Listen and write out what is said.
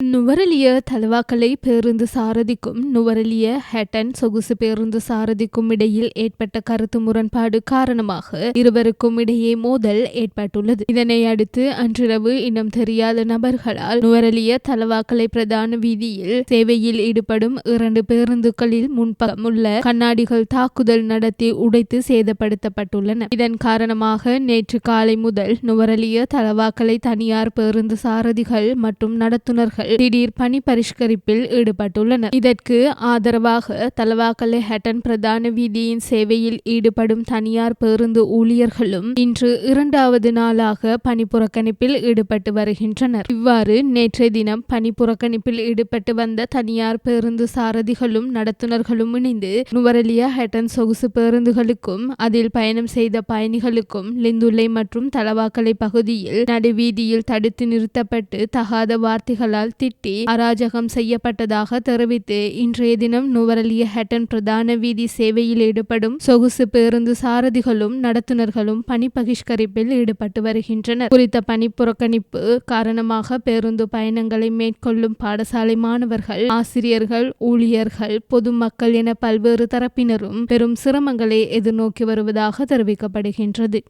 நுவரெலிய தலவாக்கலை பேருந்து சாரதிக்கும் நுவரெலிய ஹெட்டன் சொகுசு பேருந்து சாரதிக்கும் இடையில் ஏற்பட்ட கருத்து முரண்பாடு காரணமாக இருவருக்கும் இடையே மோதல் ஏற்பட்டுள்ளது. இதனை அடுத்து அன்றிரவு இனம் தெரியாத நபர்களால் நுவரெலிய தலவாக்கலை பிரதான வீதியில் சேவையில் ஈடுபடும் இரண்டு பேருந்துகளில் முன்பக்கம் உள்ள கண்ணாடிகள் தாக்குதல் நடத்தி உடைத்து சேதப்படுத்தப்பட்டுள்ளன. இதன் காரணமாக நேற்று காலை முதல் நுவரெலிய தலவாக்கலை தனியார் பேருந்து சாரதிகள் மற்றும் நடத்துனர்கள் திடீர் பணி பரிஷ்கரிப்பில் ஈடுபட்டுள்ளனர் இதற்கு ஆதரவாக தலவாக்கலை ஹட்டன் பிரதான வீதியின் சேவையில் ஈடுபடும் தனியார் பேருந்து ஊழியர்களும் இன்று இரண்டாவது நாளாக பணி புறக்கணிப்பில் ஈடுபட்டு வருகின்றனர். இவ்வாறு நேற்றைய தினம் பணி புறக்கணிப்பில் ஈடுபட்டு வந்த தனியார் பேருந்து சாரதிகளும் நடத்துனர்களும் இணைந்து நுவரலியா ஹட்டன் சொகுசு பேருந்துகளுக்கும் அதில் பயணம் செய்த பயணிகளுக்கும் லிந்துலை மற்றும் தலவாக்கலை பகுதியில் நடுவீதியில் தடுத்து நிறுத்தப்பட்டு தகாத வார்த்தைகளால் திட்டி அராஜகம் செய்யப்பட்டதாக தெரிவித்து இன்றைய தினம் நுவரலிய ஹட்டன் பிரதான வீதி சேவையில் ஈடுபடும் சொகுசு பேருந்து சாரதிகளும் நடத்துனர்களும் பணி பகிஷ்கரிப்பில் ஈடுபட்டு வருகின்றனர். குறித்த பணி புறக்கணிப்பு காரணமாக பேருந்து பயணங்களை மேற்கொள்ளும் பாடசாலை மாணவர்கள் ஆசிரியர்கள் ஊழியர்கள் பொதுமக்கள் என பல்வேறு தரப்பினரும் பெரும் சிரமங்களை எதிர்நோக்கி வருவதாக தெரிவிக்கப்படுகின்றது.